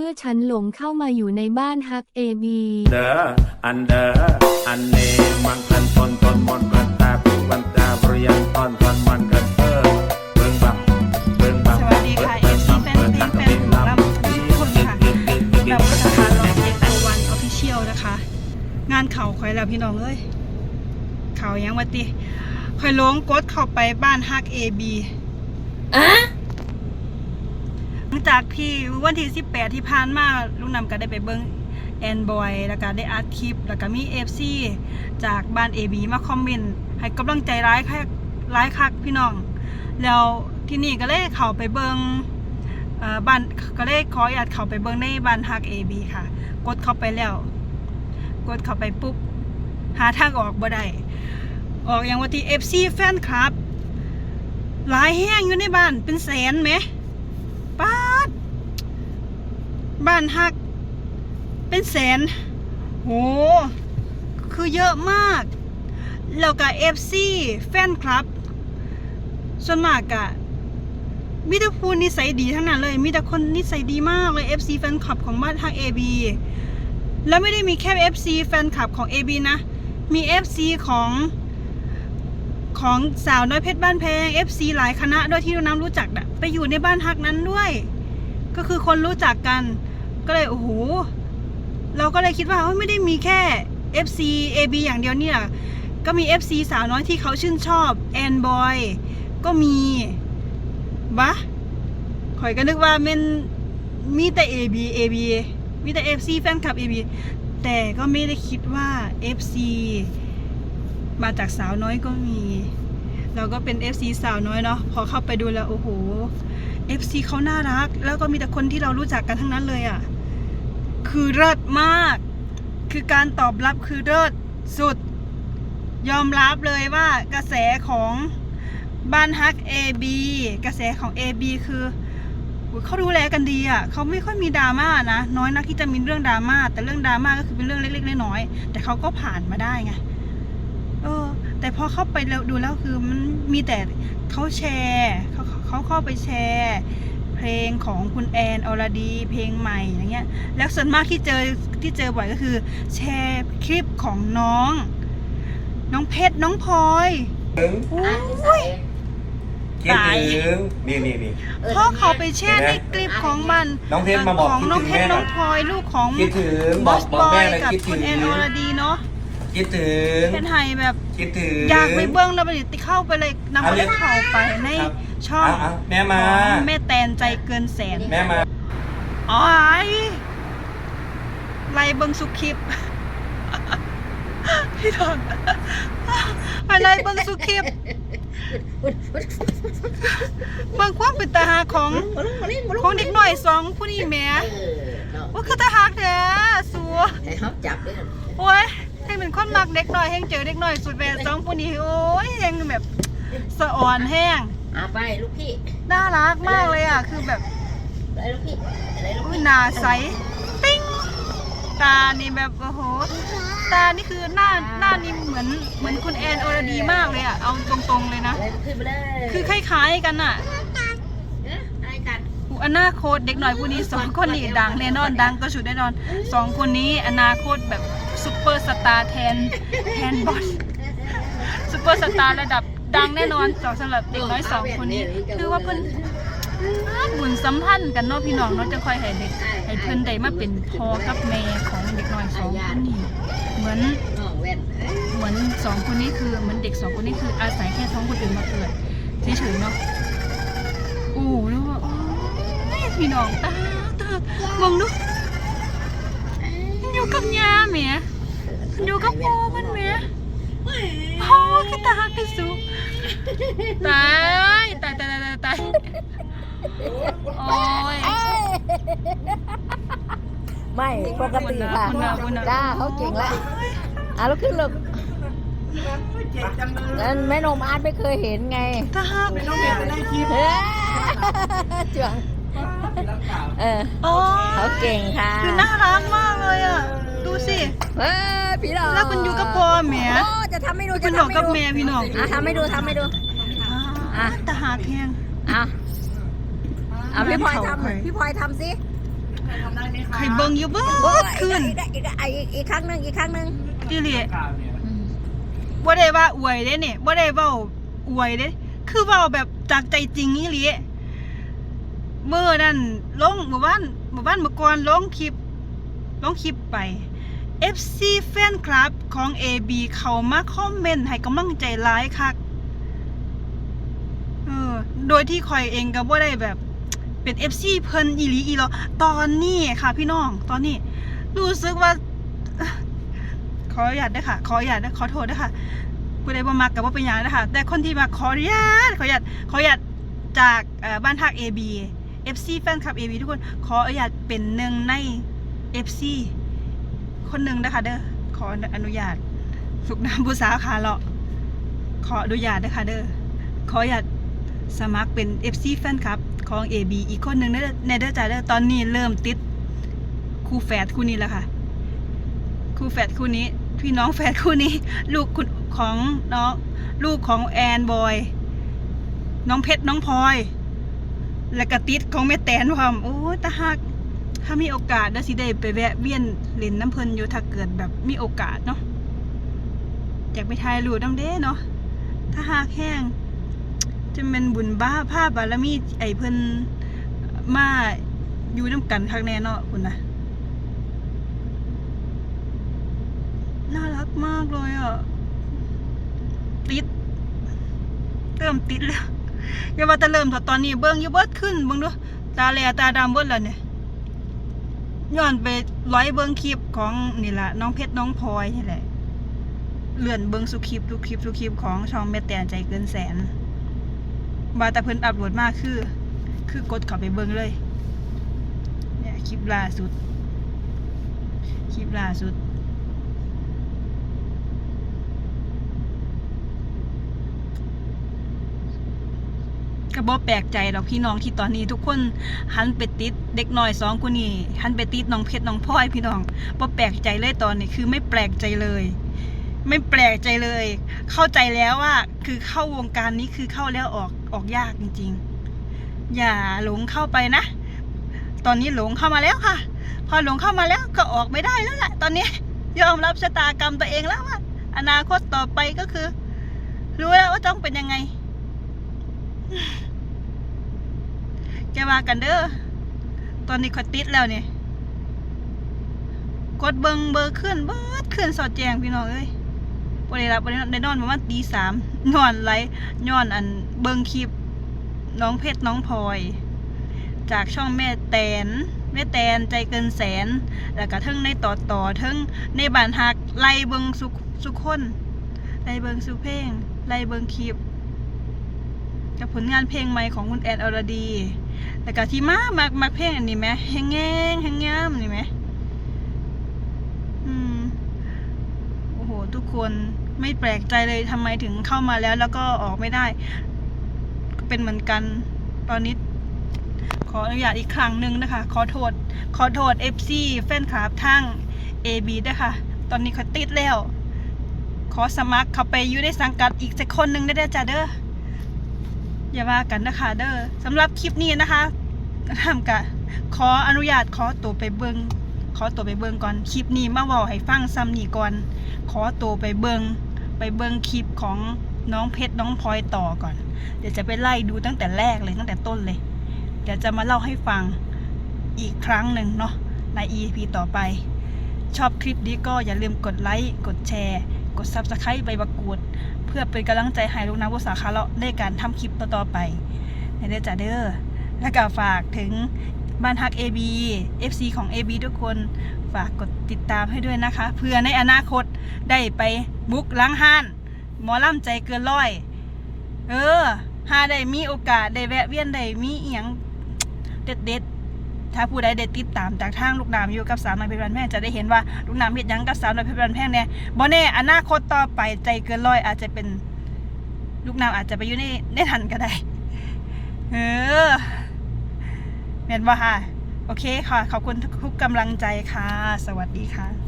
เมื่อฉันหลงเข้ามาอยู่ในบ้านฮักเอบีเดออันเดออันเนมังคันตนตนมนกันตาปุกันตาเปรียงตอนตอนมันกันเออเบิ่งบังเบิ่งบังสวัสดีค่ะ FC แฟนเพลงแฟนหมอลำทุกคนค่ะแบบสถานรองเจ็ดโอวันออฟฟิเชียลนะคะ งานเขาข่อยแล้วพี่น้องเอ้ยเขายังวัติข่อยหลงกดเข้าไปบ้านฮักเอบีหังจากที่วันที่ 18 ที่ผ่านมาลุงนำก็ได้ไปเบิ้งแอนบอยแล้วก็ได้อัดคลิป แล้วก็มี FC จากบ้าน AB มาคอมเมนต์ให้กำลังใจร้ายคักร้ายคักพี่น้อง แล้วที่นี่ก็เลยเข้าไปเบิงเอ่อบ้านก็เลยขออนุญาตเข้าไปเบิงในบ้านฮัก AB ค่ะ กดเข้าไปแล้ว กดเข้าไปปุ๊บ หาทางออกบ่ได้ออกอย่างว่าที่ FC แฟนคลับ หลายแห้งอยู่ในบ้านเป็นแสนไหมป้าด บ้านฮัก เป็นแสน โห คือเยอะมาก แล้วก็ FC แฟนคลับ ส่วนมากอะมีแต่พูนิสัยดีทั้งนั้นเลย มีแต่คนนิสัยดีมากเลย FC แฟนคลับของบ้านทาง AB แล้วไม่ได้มีแค่ FC แฟนคลับของ AB นะ มี FC ของของสาวน้อยเพชรบ้านแพง FC หลายคณะด้วยที่น้ำรู้จักอะไปอยู่ในบ้านฮักนั้นด้วย ก็คือคนรู้จักกัน ก็เลยโอ้โหเราก็เลยคิดว่าไม่ได้มีแค่ FC AB อย่างเดียวเนี่ยก็มี FC สาวน้อยที่เขาชื่นชอบแอนบอยก็มีบะข่อยก็นึกว่ามันมีแต่ AB AB มีแต่ FC แฟนคลับ AB แต่ก็ไม่ได้คิดว่า FC มาจากสาวน้อยก็มี เราก็เป็น FC สาวน้อยเนาะพอเข้าไปดูแล้วโอ้โห FC เขาน่ารัก แล้วก็มีแต่คนที่เรารู้จักกันทั้งนั้นเลยอะ่ะ คือเลิศมาก คือการตอบรับคือเลิศสุด ยอมรับเลยว่ากระแสของบ้านฮัก AB กระแสของ AB คือเขาดูแลกันดีอะเขาไม่ค่อยมีดราม่านะน้อยนักที่จะมีเรื่องดราม่าแต่เรื่องดราม่าก็คือเป็นเรื่องเล็กๆน้อยๆแต่เขาก็ผ่านมาได้ไงเออ แต่พอเข้าไปดูแล้วคือมันมีแต่เขาแชร์เขาเขาเข้าไปแชร์ เพลงของคุณแอนอรดี เพลงใหม่อย่างเงี้ยแล้วส่วนมากที่เจอที่เจอบ่อยก็คือ แชร์คลิปของน้อง น้องเพชรน้องพลอยอุ้ย คิดถึงนี่นี่นี่ พ่อเขาไปแช่ในคลิปของมันน้องเพชรมาบอกของน้องเพชรคิดถึงแม่หน่น้ออยงพลอยลูกของคิดถึงบบออสกบบออกแม่ยเลยกับคิดคุถึณงแอนอรดีเนาะคิดถึง เป็นไทยแบบ คิดถึง อยากไปเบิ้งแล้วไปติเข้าไปเลยนำเอาไปเลย เข้าไปใน ครับ ช่องอะอะแม่มา ของแม่แตนใจเกินแสนแม่มา อ๋อไล่เบิ้งสุคลิป พี่ทอนไปไล่เบิ้งสุคลิป เบิ้งความเป็นตาหาของของเด็กหน่อยสองผู้นี้แหม่เออเนาะว่าคือตาหักแท้สัว ให้เขาจับด้วยกันโอ้ยให้เป็นคนมักเด็กหน่อยแห้งเจอเด็กหน่อยสุดแหวนสองผู้นี้โอ้ยแห้งแบบสะอ่อนแห้ง เอาไปลูกพี่น่ารักมากเลยอะ คือแบบไปลูกพี่อะไรลูกอุ้ยพี่หน้าใสปิ้ง ตานี่แบบโอ้โห ตานี่คือหน้าหน้านี่เหมือนเหมือนคุณแอนอรดีมากเลยอะ เอาตรงๆเลยนะ อะไรลูกพี่ไปเลยคือคล้ายๆกันอะเอ๊ะอะไรกันอุยอนาคตเด็กหน่อยผู้นี้สองคนนี้ดังแน่นอนดังก็ชุดแน่นอนสองคนนี้อนาคตแบบซุปเปอร์สตาร์แทนแทนบอสซุปเปอร์สตาร์ระดับ ดังแน่นอนสำสำหรับเด็กน้อยสองคนนี้ คือว่าเพิ่นบุญสัมพันธ์กันเนาะพี่น้องเนาะจะคอยให้เด็กให้เพิ่นได้มาเป็นพ่อกับแม่ของเด็กน้อยสองคนนี้เหมือนเหมือนสองคนนี้คือเหมือนเด็กสองคนนี้คืออาศัยแค่ท้องคนอื่นมาเกิดเฉยๆเนาะโอ้แล้วว่าพี่น้องตาตามองดูอยู่กับยาแหมอยู่กับพ่อมันแหม พ่อก็ตาคือสุตายตายตายตายตายโอ้ย ไม่ปกติค่ะคุณน่ะคุณน่ะจ้าเขาเก่งแล้วอะแล้วขึ้นลูกแล้วแม่นมอาร์ตไม่เคยเห็นไงตาหักเฮ้ยเจืองเอออ๋อเขาเก่งค่ะ คือน่ารักมากเลยอะ ดูสิเฮ้ยพี่น้องแล้วคุณอยู่กับพ่อแหมโอ้จะทำให้ดูคุจะณหนอกทำให้กับดูแม่พี่น้องอะทำให้ดูทำให้ดู อะ ตาหักแห้งอะอะพี่พลอยเขาเคยทำพี่พลอยทำสิทำได้ไหมคะใครเบิ่งอยู่เบิโอ้ยดอีกคืนอีกอีกอีกอีกครั้งหนึ่งอีกครั้งหนึ่งอีหลีข่าวเนี่ยบ่ได้ว่าอวยเด้เนี่ยบ่ได้เว้าอวยเด้ คือเว้าแบบจากใจจริงอีหลีเมื่อนั้นลงหมู่บ้านหมู่บ้านเมื่อก่อนลงคลิปลงคลิปไป FC แฟนคลับของ AB เขามาคอมเมนต์ให้กำลังใจร้ายคักเออโดยที่คอยเองก็บ่ได้แบบ เป็น FC เพิ่นอีหลีอีหรอตอนนี้ค่ะพี่น้องตอนนี้ รู้สึกว่า ขออนุญาตด้วยค่ะ ขออนุญาตด้วยขอโทษด้วยค่ะผู้ใดบ่มักกับว่าเป็นหยังนะคะแต่คนที่มาขออนุญาตขออนุญาตขออนุญาตจากบ้านทัก AB FC แฟนคลับ AB ทุกคนขออนุญาตเป็นหนึ่งใน FC คนหนึ่งนะคะ เด้อขออนุญาตสุกน้ำผู้สาวขาเลาะขออนุญาตนะคะเด้อขออนุญาตสมัครเป็น FC แฟนคลับของ AB อีกคนหนึ่งในเด้อใจ้าเด้อตอนนี้เริ่มติดคู่แฝดคู่นี้แล้วค่ะคู่แฝดคู่นี้ พี่น้องแฝดคู่นี้ ลูกของน้องลูกของแอนบอยน้องเพชรน้องพลอย และกระติดของแม่แตนพร้อมโอ้ตาหัก ถ้ามีโอกาสได้สิได้ไปแวะเวียนเล่นน้ำเพลินอยู่ถ้าเกิดแบบมีโอกาสเนาะอยากไปถ่ายรูปน้ำเด้เนาะถ้าหากแห้งจะเป็นบุญบ้าผ้าบารมีไอเพิ่นมาอยู่น้ำกันครั้งแน่เนาะคุณนะน่ารักมากเลยอะติดเริ่มติดแล้วอย่าว่าแต่เริ่มเถอะตอนนี้เบิ้งอยู่เบิดขึ้นเบิ้งดูตาแหลตาดำเบิดแล้วเนี่ย ย้อนไปร้อยเบิ้งคลิปของนี่แหละน้องเพชรน้องพลอยนี่แหละเลื่อนเบิ้งสุคลิปทุกคลิปทุกคลิปของช่องแม่แตนใจเกินแสนบาตาเพิ่นอัปโหลดมากคือ คือกดเข้าไปเบิ้งเลยเนี่ยคลิปล่าสุด คลิปล่าสุด ก็บ่แปลกใจดอกพี่น้องที่ตอนนี้ทุกคนหันไปติดเด็กน้อยสองคนนี้หันไปติดน้องเพชรน้องพลอยพี่น้องบ่แปลกใจเลยตอนนี้คือไม่แปลกใจเลย ไม่แปลกใจเลย เข้าใจแล้วว่าคือเข้าวงการนี้คือเข้าแล้วออกออกยากจริง ๆ อย่าหลงเข้าไปนะ ตอนนี้หลงเข้ามาแล้วค่ะ พอหลงเข้ามาแล้วก็ออกไม่ได้แล้วแหละตอนนี้ยอมรับชะตากรรมตัวเองแล้วว่าอนาคตต่อไปก็คือ รู้แล้วว่าต้องเป็นยังไง แกว่ากันเด้อ ตอนนี้ขอยติดแล้วเนี่ยกดเบิงเบอร์ขึ้นเบิดขึ้นสอดแจงพี่น้องเอ้ยบ่ได้รับบ่ได้นอนได้นอนประมาณตีสามนอนไรย้อนอันเบิงคลิป น้องเพชรน้องพลอย จากช่องแม่แตนแม่แตนใจเกินแสน แล้วก็ทั้งในต่อต่อทั้งในบานฮักไล่เบิงสุขสุขคนไล่เบิงสุเพลงไล่เบิงคลิป กับผลงานเพลงใหม่ของคุณแอนอรดี แต่ก็ที่มามักมักเพลงอันนี้ไหมแห้งแง่งแห้งงามนี่ไหมอืมโอ้โห ทุกคนไม่แปลกใจเลยทำไมถึงเข้ามาแล้วแล้วก็ออกไม่ได้ เป็นเหมือนกัน ตอนนี้ขออนุญาตอีกครั้งหนึ่งนะคะ ขอโทษ ขอโทษ FC แฟนคลับทาง AB ด้วยค่ะ ตอนนี้เขาติดแล้ว ขอสมัครเข้าไปอยู่ในสังกัดอีกสักคนหนึ่งได้เด้อจ้าเด้อ อย่าว่ากันนะคะเด้อสำหรับคลิปนี้นะคะทำกะขออนุญาตขอตัวไปเบิงขอตัวไปเบิงก่อนคลิปนี้มาว่าให้ฟังซ้ำนี่ก่อน ขอตัวไปเบิงไปเบิงคลิปของน้องเพชรน้องพลอยต่อก่อน เดี๋ยวจะไปไล่ดูตั้งแต่แรกเลยตั้งแต่ต้นเลย เดี๋ยวจะมาเล่าให้ฟังอีกครั้งหนึ่งเนาะใน EP ต่อไป ชอบคลิปนี้ก็อย่าลืมกดไลค์กดแชร์ กด Subscribe ไปประกวด เพื่อเป็นกำลังใจให้ลูกน้ำภาษาคาเลาะในการทำคลิปต่อๆไปในเด้อจ้าเด้อและก็ฝากถึงบ้านฮัก AB FC ของ AB ทุกคนฝากกดติดตามให้ด้วยนะคะ เพื่อในอนาคตได้ไปบุกล้างห้าน หมอล่ำใจเกินร้อย เออหาได้มีโอกาสได้แวะเวียนได้มีเอียงเด็ด ถ้าผู้ใดได้ติดตามจากทางลูกน้ำอยู่กับสาวน้อยเพชรบันแพงจะได้เห็นว่าลูกน้ำเฮ็ดหยังกับสาวน้อยเพชรบันแพงเนี่ยบ่แน่อนาคตต่อไปใจเกินร้อยอาจจะเป็นลูกน้ำอาจจะไปอยู่ในในทันก็ได้เออเห็นว่าค่ะ โอเคค่ะ ขอบคุณทุกกำลังใจค่ะ สวัสดีค่ะ